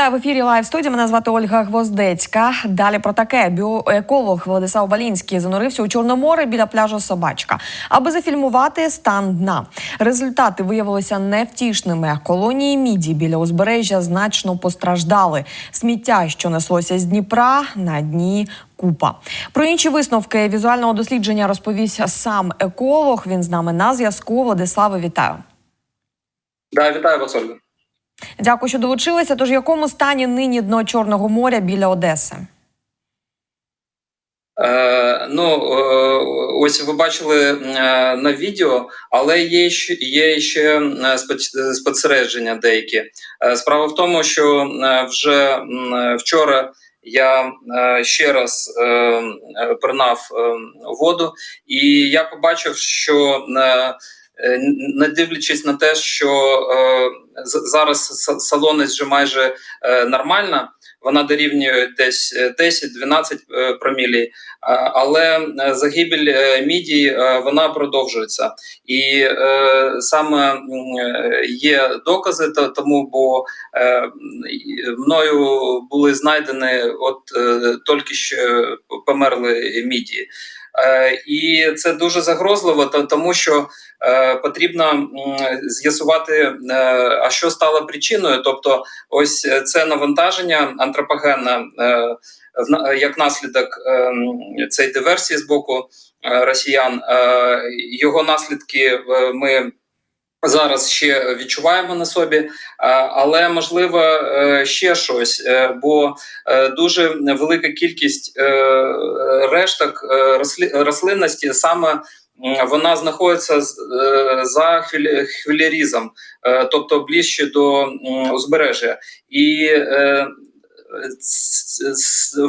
Вітаю в ефірі Лайв студія. Мене звати Ольга Гвоздецька. Далі про таке біоеколог Владислав Балінський занурився у Чорноморе біля пляжу Собачка, аби зафільмувати стан дна. Результати виявилися невтішними. Колонії міді біля узбережжя значно постраждали. Сміття, що неслося з Дніпра, на дні. Купа про інші висновки візуального дослідження розповість сам еколог. Він з нами на зв'язку. Владиславе, вітаю. Да, вітаю вас, Ольга. Дякую, що долучилися. Тож в якому стані нині дно Чорного моря біля Одеси? Е, ну е, ось ви бачили е, на відео, але є ще є ще е, спостереження деякі. Справа в тому, що вже вчора я ще раз е, е, е, воду, і я побачив, що е, не дивлячись на те, що е, зараз са- салонність вже майже е, нормальна. Вона дорівнює десь е, 10-12 е, промілій, але е, загибель е, мідії е, вона продовжується, і е, саме е, є докази то- тому, бо е, мною були знайдені от е, тільки що померли мідії. Е, І це дуже загрозливо, тому що е, потрібно з'ясувати, е, а що стало причиною. Тобто, ось це навантаження антропогенне як наслідок цієї диверсії з боку росіян. Його наслідки ми. Зараз ще відчуваємо на собі, е, але можливо е, ще щось, е, бо дуже велика кількість решток рослинності саме вона знаходиться за е, тобто ближче до узбережжя. І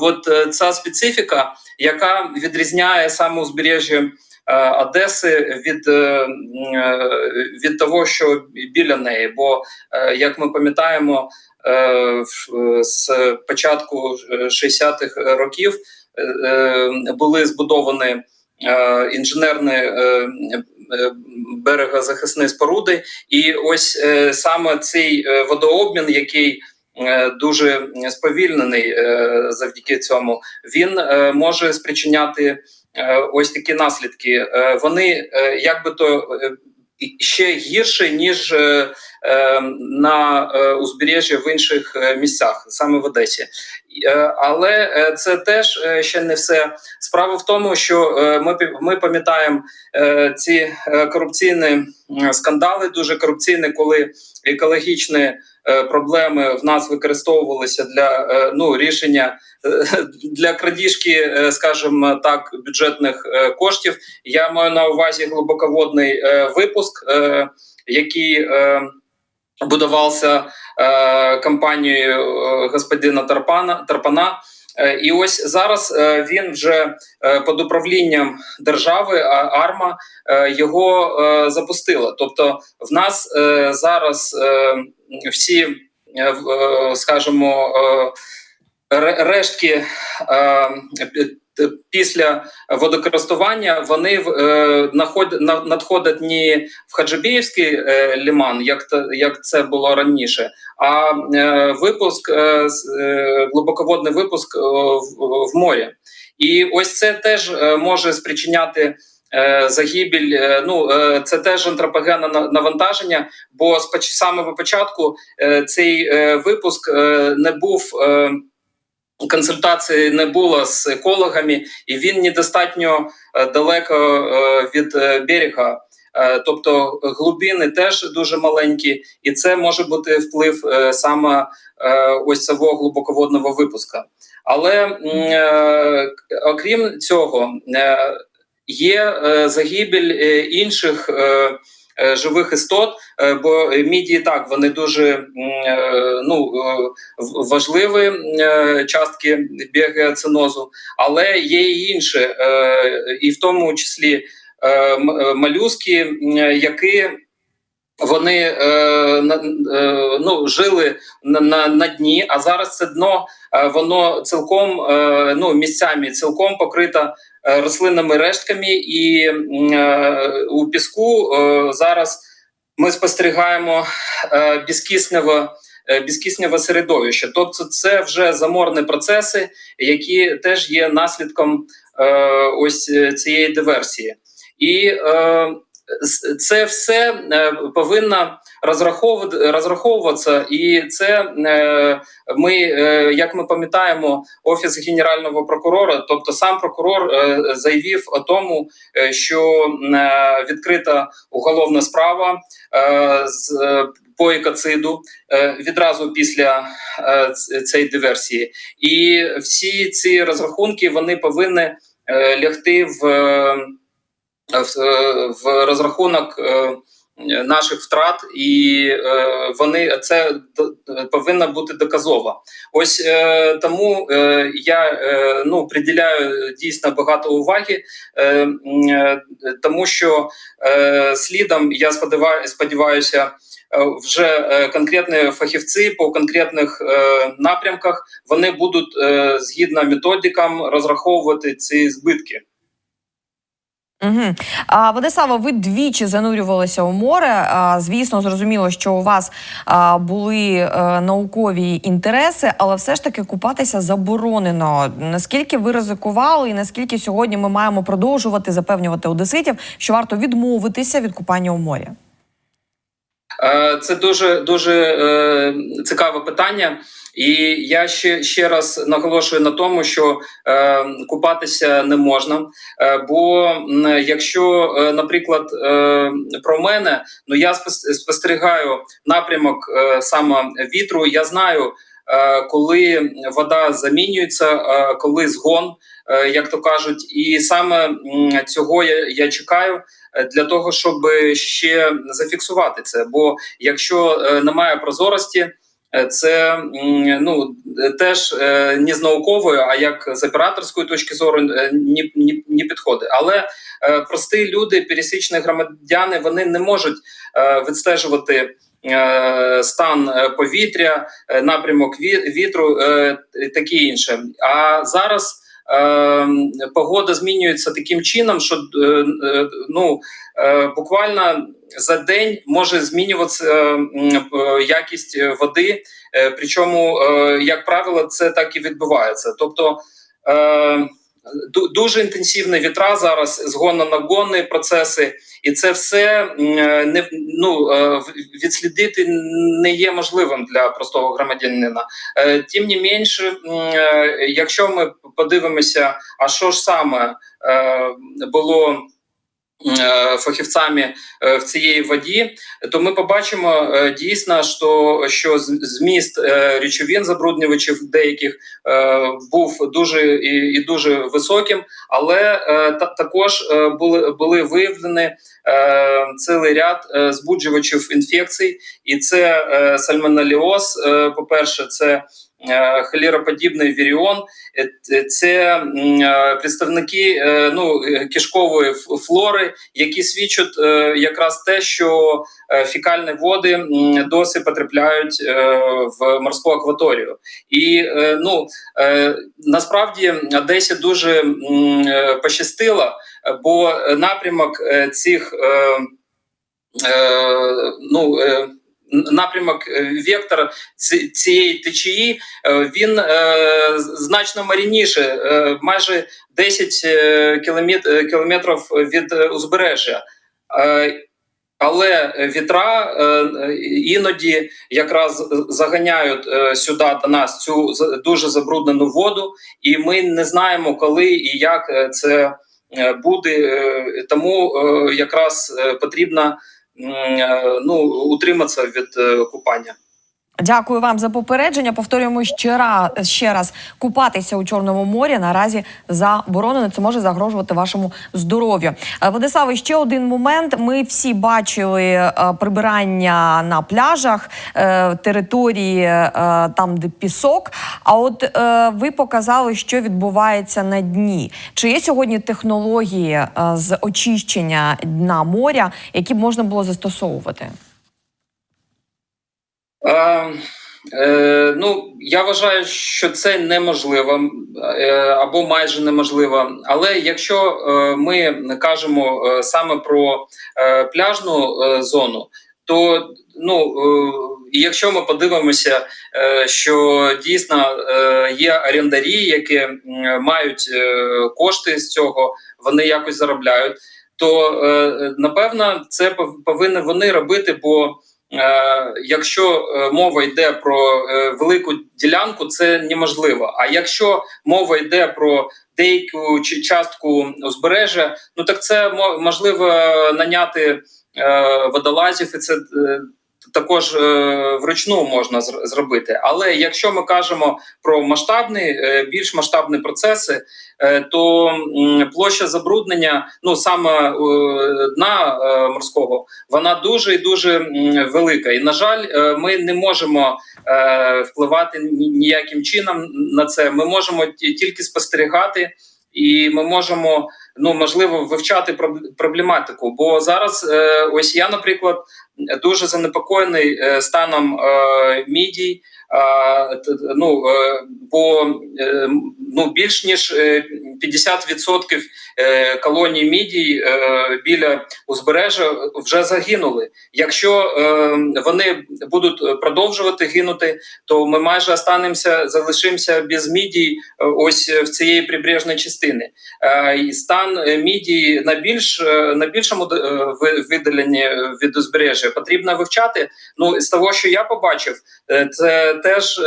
от ця специфіка, яка відрізняє саме узбережжя Одеси від, е, е, від того, що біля неї. Бо, е, як ми пам'ятаємо, е, з початку 60-х років е, е, були збудовані е, інженерні е, е, берегозахисні споруди, і ось е, саме цей е, водообмін, який е, дуже сповільнений е, завдяки цьому, він е, може спричиняти е, ось такі наслідки. Е, Вони якби як би то е, ще гірше ніж е, е, на е, узбережжі в інших е, місцях, саме в Одесі. Е, Але е, це теж е, ще не все. Справа в тому, що е, ми ми пам'ятаємо е, ці е, корупційні скандали, дуже корупційні, коли екологічні е, проблеми в нас використовувалися для е, ну рішення е, для крадіжки, е, скажімо так, бюджетних е, коштів. Я маю на увазі глибоководний е, випуск, е, який е, будувався е, компанією е, господина Тарпана Тарпана. Е, І ось зараз е, він вже під управлінням держави АРМА його запустила. Тобто, в нас зараз всі, скажімо, рештки е, т- після водокористування вони е, надходять не в Хаджибіївський е, ліман, як це було раніше, а е, випуск глибоководний випуск в, морі. І ось це теж може спричиняти. Загибель, ну це теж антропогенне навантаження, бо з самого початку цей випуск не був консультації не було з екологами, і він недостатньо е, далеко е, від е, берега. Тобто глибини теж дуже маленькі, і це може бути вплив саме ось цього глибоководного випуска. Але окрім цього, є загибель інших живих істот, е, бо мідії так вони дуже е, ну, е, важливі е, частки біогеоцинозу, але є і інші, е, і в тому числі е, м- е, молюски, м, які вони е, е, ну, жили на, на, на дні, а зараз це дно е, воно цілком е, ну, місцями цілком покрито е, рослинними рештками, і е, у піску е, зараз ми спостерігаємо е, безкисневе е, безкисневе середовище. Тобто, це вже заморні процеси, які теж є наслідком е, ось е, цієї диверсії. І е, це все е, повинно розраховуватися, і це е, ми, е, як ми пам'ятаємо, офіс генерального прокурора, тобто сам прокурор заявив о тому, що відкрита уголовна справа з по екоциду відразу після цієї диверсії, і всі ці розрахунки вони повинні лягти в, в, розрахунок. е, Наших втрат, і е, вони це повинно бути доказово. Ось е, тому я ну приділяю дійсно багато уваги, тому що слідом я сподіваюся, вже конкретні фахівці по конкретних напрямках вони будуть згідно методикам розраховувати ці збитки. Угу. А, Владислава, ви двічі занурювалися у море. А, звісно, зрозуміло, що у вас а, були е, наукові інтереси, але все ж таки купатися заборонено. Наскільки ви ризикували, і наскільки сьогодні ми маємо продовжувати запевнювати одеситів, що варто відмовитися від купання у морі? Е, Це дуже дуже е, цікаве питання, і я ще ще раз наголошую на тому, що е, купатися не можна. Е, бо якщо, е, наприклад, е, про мене, ну я спос- спостерігаю напрямок е, саме вітру. Я знаю, е, коли вода замінюється, е, коли згон, е, як то кажуть, і саме цього я, я чекаю е, для того, щоб ще зафіксувати це. Бо якщо е, немає прозорості, це ну е, теж е, не з наукової, а як з операторської точки зору е, ні, ні, ні підходить. Але е, прості люди, пересічні громадяни, вони не можуть е, відстежувати. е, Стан е, повітря, е, напрямок ві- вітру, е, таке інше. А зараз е, погода змінюється таким чином, що е, е, ну е, буквально за день може змінюватися якість води. Причому, як правило, це так і відбувається. Тобто дуже інтенсивні вітра зараз, згонно-нагонні процеси, і це все е, не ну е, відслідити не є можливим для простого громадянина. Е, Тим не менше, якщо ми подивимося, а що ж саме було. Е, Фахівцями е, в цієї воді, то ми побачимо е, дійсно, що, що зміст речовин забруднювачів деяких був дуже і, і дуже високим, але та, також були, були виявлені цілий ряд збуджувачів інфекцій, і це сальмонеліоз. Е, по-перше, це е, холероподібний віріон, Е, це е, представники е, ну, кишкової флори, які свідчать якраз те, що фікальні води досі потрапляють в морську акваторію. І ну насправді Одесі дуже пощастило, бо напрямок цих ну. Напрямок е, вектор цієї течії е, він е, значно марініше, майже 10 е, кіломет- е, кілометрів від узбережжя. Але вітра іноді якраз заганяють сюди до нас цю дуже забруднену воду, і ми не знаємо, коли і як це буде. Тому якраз е, ну, утриматися від е, купання. Дякую вам за попередження. Повторюємо ще раз, ще раз купатися у Чорному морі наразі заборонено. Це може загрожувати вашому здоров'ю. Е, Владиславе, ще один момент. Ми всі бачили е, прибирання на пляжах, е, території там, де пісок. А от ви показали, що відбувається на дні. Чи є сьогодні технології з очищення дна моря, які б можна було застосовувати? Е, ну, я вважаю, що це неможливо е, або майже неможливо. Але якщо е, ми кажемо е, саме про пляжну зону, то ну якщо ми подивимося, що дійсно є орендарі, які мають кошти з цього, вони якось заробляють, то напевно це повинні вони робити, бо якщо е, мова йде про е, велику ділянку, це неможливо. А якщо мова йде про деяку частку узбережжя, ну так це мо- можливо наняти е, водолазів, і це е, також е, вручну можна зробити. Але якщо ми кажемо про масштабні, е, більш масштабні процеси, е, то площа забруднення, ну саме дна морського, вона дуже і дуже велика. І на жаль, ми не можемо впливати ніяким чином на це. Ми можемо тільки спостерігати. І ми можемо ну можливо вивчати проб- проблематику. Бо зараз, е, ось я, наприклад, дуже занепокоєний е, станом е, мідій. Ну, бо ну, більш ніж 50% е, колоній мідій е, біля узбережжя вже загинули. Якщо е, вони будуть продовжувати гинути, то ми майже останемося, залишимося без мідій ось в цієї прибережної частини. І стан мідії на більш на більшому видаленні від узбережжя потрібно вивчати. Ну з того, що я побачив, це теж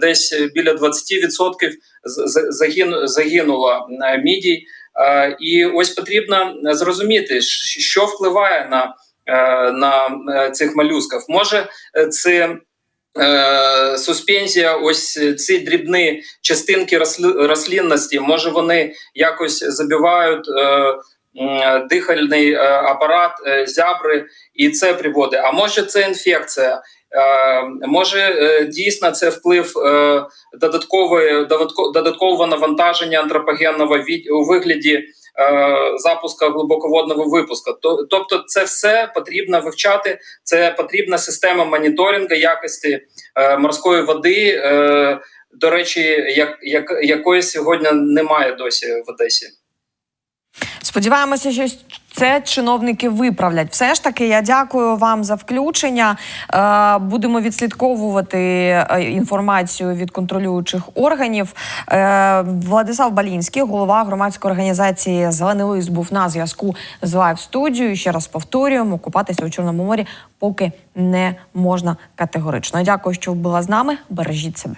десь біля 20% з- з- загин, загинуло е, мідій. Е, І ось потрібно зрозуміти, що впливає на, е, на цих малюсків. Може, це суспензія, ось ці дрібні частинки рослинності, може вони якось забивають дихальний апарат, зябри, і це приводить. А може це інфекція. Е, Може е, дійсно це вплив е, додаткової додатко- додаткового навантаження антропогенного у вигляді запуска глибоководного випуску. То- Тобто, це все потрібно вивчати. Це потрібна система моніторингу якості морської води. До речі, як, як якої сьогодні немає досі в Одесі. Сподіваємося, що це чиновники виправлять. Все ж таки, я дякую вам за включення. Е, Будемо відслідковувати е, інформацію від контролюючих органів. Е, Владислав Балінський, голова громадської організації Зелений лист, був на зв'язку з лайв студією. Ще раз повторюємо, купатися у Чорному морі поки не можна категорично. Дякую, що була з нами. Бережіть себе.